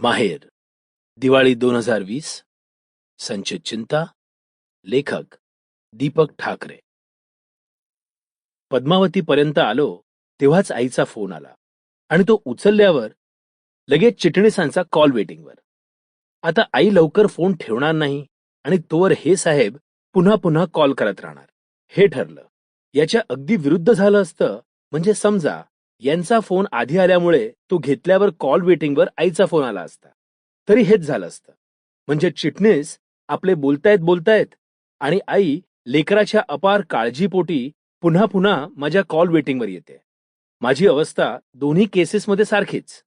माहेर दिवाळी दोन हजार वीस संचित चिंता लेखक दीपक ठाकरे. पद्मावतीपर्यंत आलो तेव्हाच आईचा फोन आला आणि तो उचलल्यावर लगेच चिटणीसांचा कॉल वेटिंगवर. आता आई लवकर फोन ठेवणार नाही आणि तोवर हे साहेब पुन्हा पुन्हा कॉल करत राहणार. हे ठरलं. याच्या अगदी विरुद्ध झालं असतं म्हणजे समजा यांचा फोन आधी आल्यामुळे तो घेतल्यावर कॉल वेटिंगवर आईचा फोन आला असता. तरी हेच झालं असतं. म्हणजे चिटणीस आपले बोलतायत बोलतायत आणि आई लेकराच्या अपार काळजीपोटी पुन्हा पुन्हा माझ्या कॉल वेटिंगवर येते. माझी अवस्था दोन्ही केसेसमध्ये सारखीच.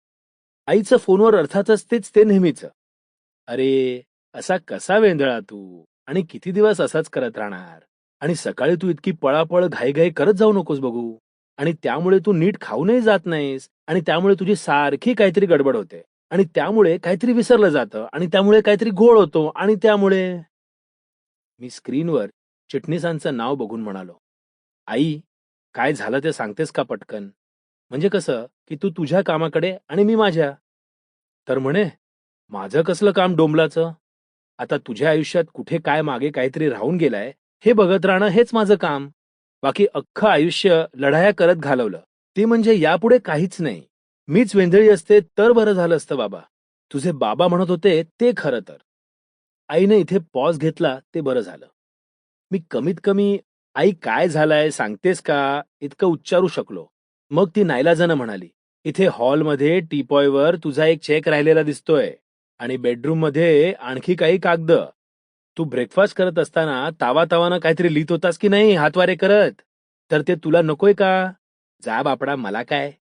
आईचं फोनवर अर्थातच तेच ते नेहमीच. अरे असा कसा वेंधळा तू? आणि किती दिवस असाच करत राहणार? आणि सकाळी तू इतकी पळापळ घाईघाई करत जाऊ नकोस बघू. आणि त्यामुळे तू नीट खाऊनही जात नाहीस आणि त्यामुळे तुझी सारखी काहीतरी गडबड होते. आणि त्यामुळे काहीतरी विसरलं जातं आणि त्यामुळे काहीतरी गोळ होतो आणि त्यामुळे मी स्क्रीनवर चिटणीसांचं नाव बघून म्हणालो आई काय झालं ते सांगतेस का पटकन? म्हणजे कसं की तू तुझ्या कामाकडे आणि मी माझ्या? तर म्हणे माझं कसलं काम डोंबलाचं? आता तुझ्या आयुष्यात कुठे काय मागे काहीतरी राहून गेलाय हे बघत राहणं हेच माझं काम. बाकी अख्खं आयुष्य लढाया करत घालवलं. ते म्हणजे यापुढे काहीच नाही. मीच वेंधळी असते तर बरं झालं असतं बाबा. तुझे बाबा म्हणत होते ते खरं तर. आईने इथे पॉज घेतला ते बरं झालं. मी कमीत कमी आई काय झालंय सांगतेस का? इतकं उच्चारू शकलो. मग ती नाईलाजानं म्हणाली इथे हॉलमध्ये टीपॉयवर तुझा एक चेक राहिलेला दिसतोय आणि बेडरूममध्ये आणखी काही कागद. तू ब्रेकफास्ट करत असताना तावा तावानं काहीतरी लिहित होतास की नाही हातवारे करत? तर ते तुला नकोय का? जा बापडा मला काय?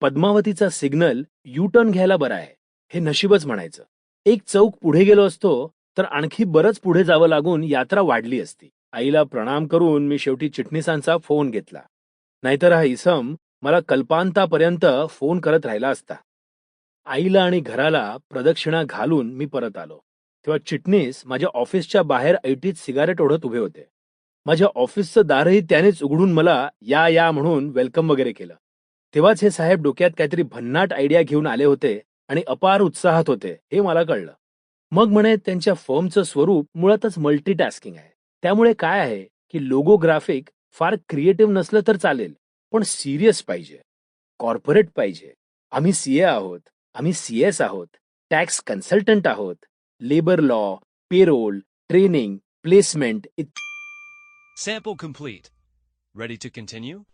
पद्मावतीचा सिग्नल यू टर्न घ्यायला बरा आहे हे नशीबच म्हणायचं. एक चौक पुढे गेलो असतो तर आणखी बरंच पुढे जावं लागून यात्रा वाढली असती. आईला प्रणाम करून मी शेवटी चिटणीसांचा फोन घेतला. नाहीतर हा इसम मला कल्पांतापर्यंत फोन करत राहिला असता. आईला आणि घराला प्रदक्षिणा घालून मी परत आलो. तेव्हा चिटणीस माझ्या ऑफिसच्या बाहेर ऐटीत सिगारेट ओढत उभे होते. माझ्या ऑफिसचं दारही त्यानेच उघडून मला या या म्हणून वेलकम वगैरे केलं. तेव्हाच हे साहेब डोक्यात काहीतरी भन्नाट आयडिया घेऊन आले होते आणि अपार उत्साहात होते हे मला कळलं. मग म्हणे त्यांच्या फर्मचं स्वरूप मुळातच मल्टीटास्किंग आहे. त्यामुळे काय आहे की लोगो ग्राफिक फार क्रिएटिव्ह नसलं तर चालेल पण सिरियस पाहिजे. कॉर्पोरेट पाहिजे. आम्ही सीए आहोत. आम्ही सीएस आहोत. टॅक्स कन्सल्टंट आहोत. labor law, payroll, training, placement, It Sample complete. Ready to continue?